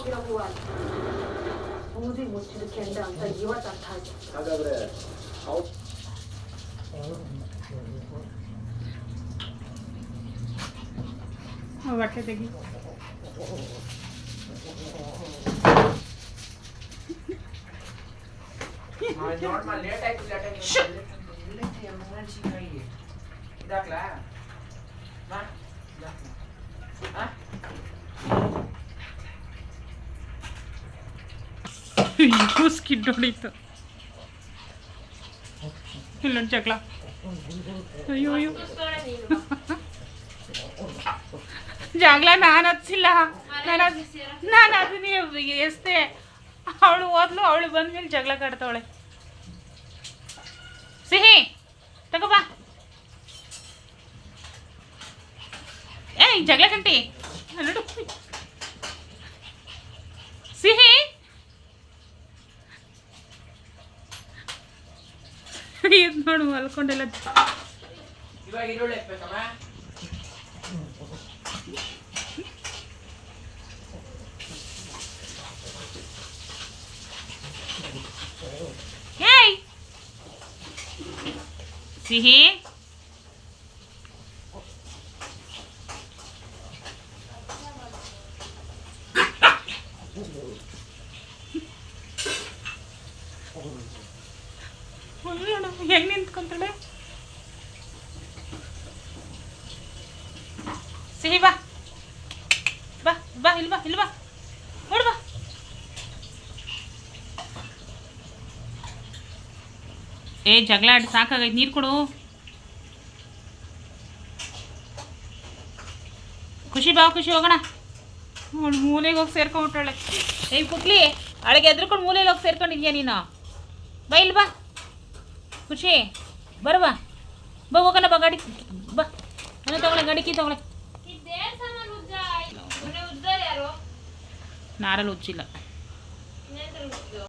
억울하고 도저히 못 지르게 한다. 나 이와 같아지. 가자 그래. 아홉. 아, 맞게 되기. Normal late है late है late है मैं ठीक है ये इधर क्लास ಹೊಡೀತು ಇಲ್ಲೊಂದು ಜಗಳ ಅಯ್ಯೋ ಅಯ್ಯೋ ಜಗಳ ನಾನು ಹಚ್ಚಿಲ್ಲ ನಾನು ನಾನು ಅದನ್ನ ಎಸ್ತೆ ಅವಳು ಓದ್ಲು ಅವಳು ಬಂದ್ಮೇಲೆ ಜಗಳ ಕಟ್ತಾವಳೆ ಸಿಹಿ ತಗೋಬಾ ಏಯ್ ಜಗಳ ಗಂಟಿ ನೋಡು ಇದು ನೋಡು ಮಲ್ಕೊಂಡೆಲ್ಲ ಸಿಹಿ? ನೋಡು ಹೆಂಗೆ ನಿಂತ್ಕೊಂತಾಳೆ? ಸಿಹಿ, ಬಾ. ಬಾ ಬಾ ಇಲ್ವಾ ಬಾ, ಇಲ್ಲಿ ಬಾ. ನೋಡು ಬಾ. ಏ, ಜಗಳ ಆಡಿ ಸಾಕಾಗೈತೆ, ನೀರು ಕೊಡು. ಖುಷಿ, ಬಾ, ಖುಷಿ, ಹೋಗೋಣ. ಮೂಲೆಗೆ ಹೋಗಿ ಸೇರ್ಕೊಂಡ್ಬಿಟ್ಟಾಳೆ. ಏ ಪುಕ್ಲಿ ಅಳಗೆ ಎದ್ರಕೊಂಡು ಮೂಲೆಯಲ್ಲಿ ಹೋಗಿ ಸೇರ್ಕೊಂಡಿದ್ಯಾ ನೀನು? ಬಾ, ಇಲ್ಲಿ ಬಾ. ಖುಷಿ ಬರುವ. ಬಾ ಹೋಗೋಣ ಬಾ ಗಾಡಿ ಬಾ. ಮನೆ ತಗೊಳೆ ಗಾಡಿ ಕೀ ತಗೊಳೆ ನಾರಲ್ಲಿ ಉಜ್ಜಿಲ್ಲ.